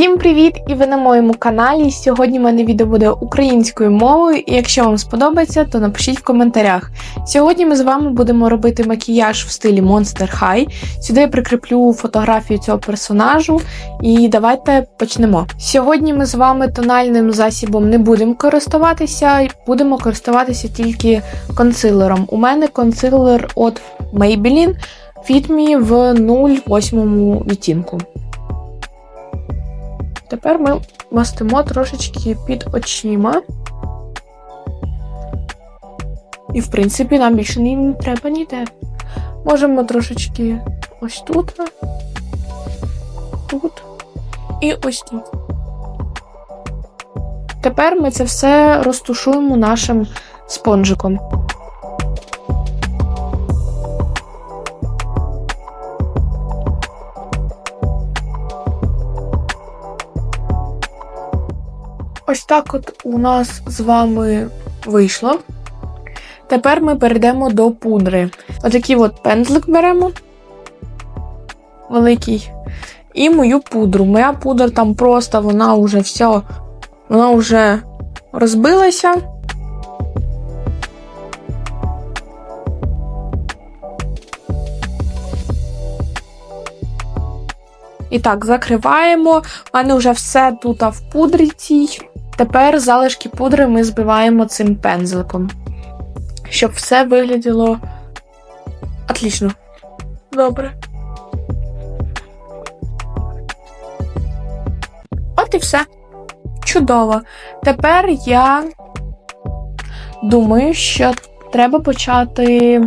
Всім привіт! І ви на моєму каналі. Сьогодні в мене відео буде українською мовою, і якщо вам сподобається, то напишіть в коментарях. Сьогодні ми з вами будемо робити макіяж в стилі Monster High. Сюди я прикріплю фотографію цього персонажу, і давайте почнемо. Сьогодні ми з вами тональним засібом не будемо користуватися, будемо користуватися тільки консилером. У мене консилер від Maybelline Fit Me в 0,8 відтінку. Тепер ми мастимо трошечки під очима. І, в принципі, нам більше не треба ніде. Можемо трошечки ось тут, тут і ось тут. Тепер ми це все розтушуємо нашим спонжиком. Ось так от у нас з вами вийшло. Тепер ми перейдемо до пудри. Отакий от пензлик беремо. Великий. І мою пудру. Моя пудра там просто, вона вже вся, вона вже розбилася. І так, закриваємо. У мене вже все тут в пудрі цій. Тепер залишки пудри ми збиваємо цим пензликом, щоб все вигляділо отлично. Добре. От і все. Чудово. Тепер я думаю, що треба почати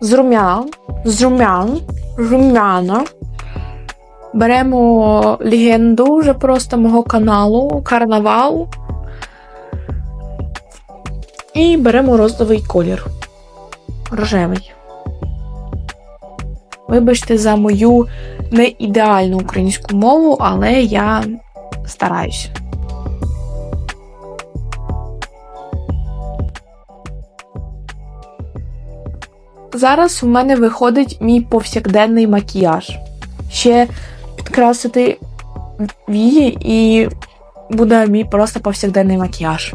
з рум'ян. З рум'ян. Рум'яна. Беремо легенду вже просто мого каналу Карнавал. І беремо розовий колір. Рожевий. Вибачте за мою не ідеальну українську мову, але я стараюся. Зараз у мене виходить мій повсякденний макіяж. Ще підкрасити вії і буде мій просто повсякденний макіяж.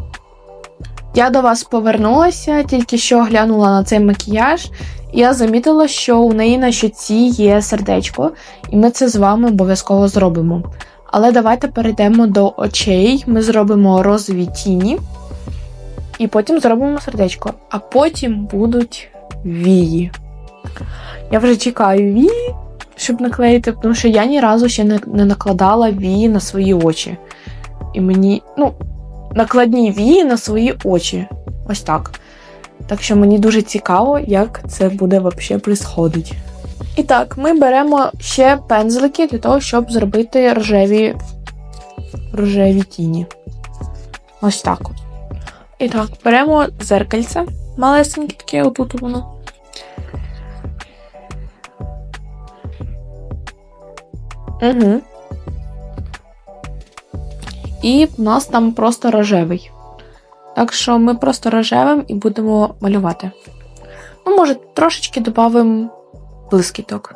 Я до вас повернулася, тільки що глянула на цей макіяж, і я замітила, що у неї на щоці є сердечко, і ми це з вами обов'язково зробимо. Але давайте перейдемо до очей. Ми зробимо розові тіні, і потім зробимо сердечко. А потім будуть вії. Я вже чекаю вії щоб наклеїти, тому що я ні разу ще не, не накладала вії на свої очі. І мені, ну, накладні вії на свої очі. Ось так. Так що мені дуже цікаво, як це буде взагалі происходить. І так, ми беремо ще пензлики для того, щоб зробити рожеві рожеві тіні. Ось так. І так, беремо зеркальце малесеньке таке, отут воно. Угу. І в нас там просто рожевий. Так що ми просто рожевим і будемо малювати. Ну, може, трошечки додамо блискіток.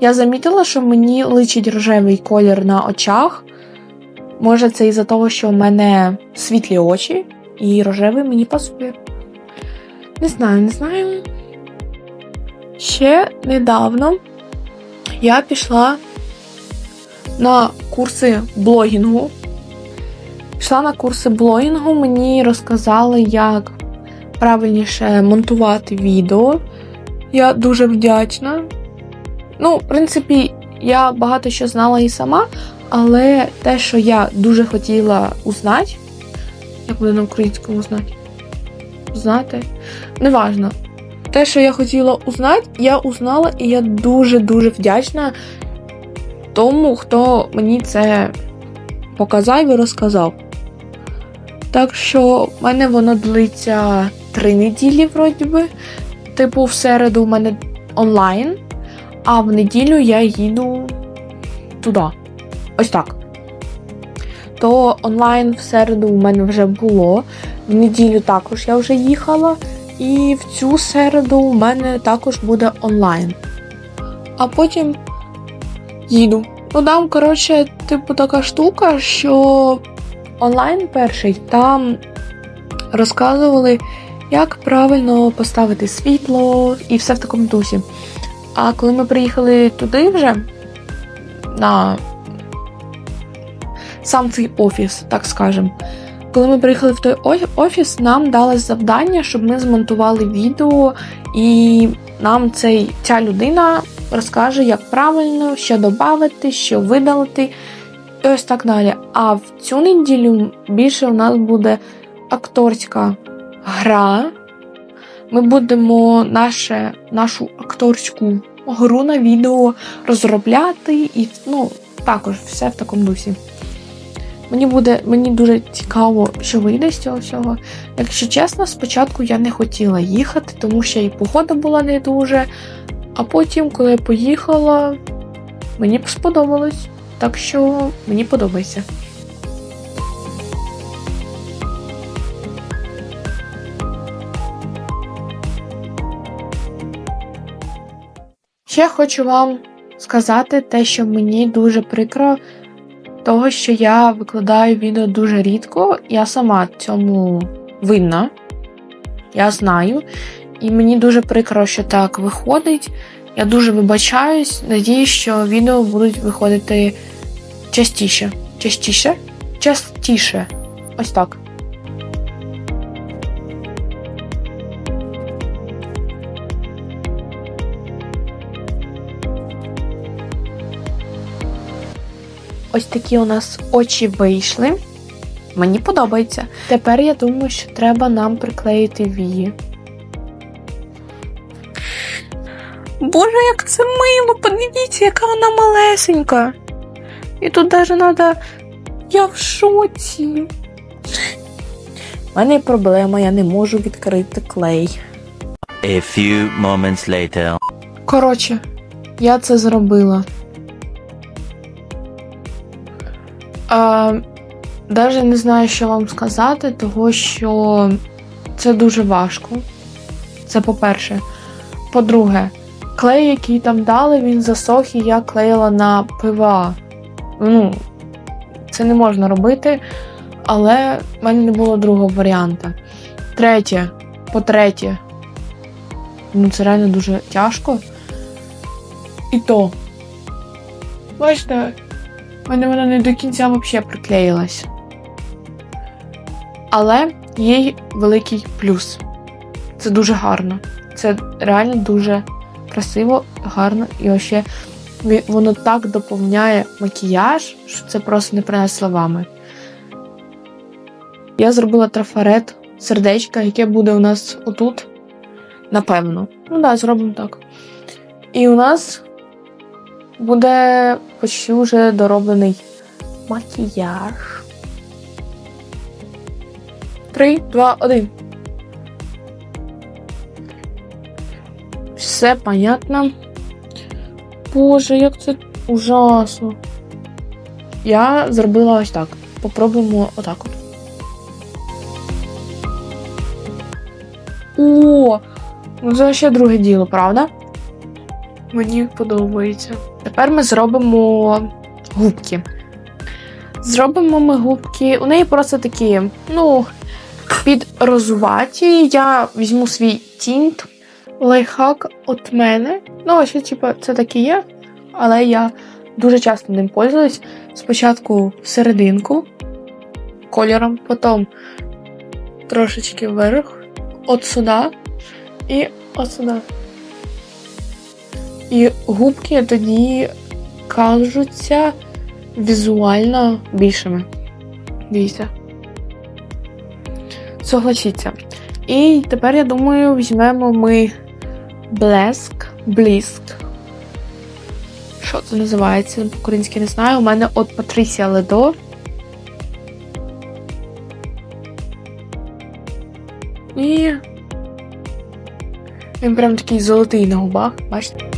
Я замітила, що мені личить рожевий колір на очах. Може, це із-за того, що в мене світлі очі, і рожевий мені пасує. Не знаю, не знаю. Ще недавно я пішла на курси блогінгу. Пішла на курси блогінгу, мені розказали, як правильніше монтувати відео. Я дуже вдячна. Ну, в принципі, я багато що знала і сама, але те, що я дуже хотіла узнати, як буде на українському знати? Знати? Неважно те, що я хотіла узнати, я узнала, і я дуже-дуже вдячна тому, хто мені це показав і розказав. Так що в мене воно длиться три неділі, вроді би. Типу, в середу в мене онлайн, а в неділю я їду туди. Ось так. То онлайн в середу у мене вже було. В неділю також я вже їхала. І в цю середу у мене також буде онлайн. А потім їду. Ну там, коротше, типу така штука, що онлайн перший там розказували, як правильно поставити світло і все в такому дусі. А коли ми приїхали туди вже на сам цей офіс, так скажем. Коли ми приїхали в той офіс, нам дали завдання, щоб ми змонтували відео, і нам цей, ця людина розкаже, як правильно, що додати, що видалити, і ось так далі. А в цю неділю більше у нас буде акторська гра. Ми будемо наше, нашу акторську гру на відео розробляти і ну, також все в такому дусі. Мені буде мені дуже цікаво, що вийде з цього всього. Якщо чесно, спочатку я не хотіла їхати, тому що і погода була не дуже. А потім, коли я поїхала, мені сподобалось. Так що мені подобається. Ще хочу вам сказати те, що мені дуже прикро, того, що я викладаю відео дуже рідко. Я сама цьому винна. Я знаю. І мені дуже прикро, що так виходить. Я дуже вибачаюсь. Надіюсь, що відео будуть виходити частіше. Частіше? Частіше. Ось так. Ось такі у нас очі вийшли. Мені подобається. Тепер я думаю, що треба нам приклеїти вії. Боже, як це мило! Подивіться, яка вона малесенька. І тут навіть треба. Я в шоці. У мене є проблема, я не можу відкрити клей. A few moments later. Коротше, я це зробила. А, Даже не знаю, що вам сказати, того що це дуже важко. Це по-перше. По-друге, клей, який там дали, він засох, і я клеїла на ПВА. Ну, це не можна робити, але в мене не було другого варіанту. Третє, по-третє, ну це реально дуже тяжко. І то. Бачите, в мене вона не до кінця взагалі приклеїлась. Але є великий плюс. Це дуже гарно. Це реально дуже красиво, гарно і ще воно так доповняє макіяж, що це просто не передати словами. Я зробила трафарет сердечка, яке буде у нас отут. Напевно. Ну так, да, зробимо так. І у нас буде почти вже дороблений макіяж. Три, два, один. Все понятно. Боже, як це ужасно. Я зробила ось так. Попробуємо отак от. О! Ну це ще друге діло, правда? Мені подобається. Тепер ми зробимо губки. Зробимо ми губки. У неї просто такі, ну, підрозуваті. Я візьму свій тінт, лайфхак від мене. Ну, ось, типу, це такі є, але я дуже часто ним пользуюсь. Спочатку серединку кольором, потім трошечки вверх, от сюди і от сюди. І губки тоді кажуться візуально більшими. Дивіться. Согласіться. І тепер, я думаю, візьмемо ми блеск, бліск. Що це називається? По-українськи не знаю. У мене от Патрісія Ледо. І. Він прям такий золотий на губах, бачите?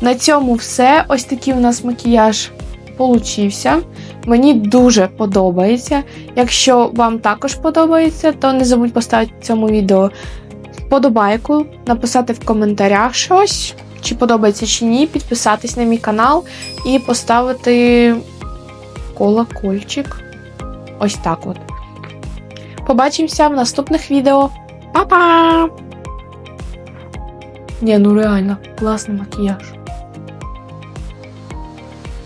На цьому все. Ось такий у нас макіяж получився. Мені дуже подобається. Якщо вам також подобається, то не забудь поставити цьому відео вподобайку, написати в коментарях щось, чи подобається чи ні, підписатись на мій канал і поставити колокольчик. Ось так от. Побачимося в наступних відео. Па-па! Ні, ну реально, класний макіяж.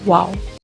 Wow!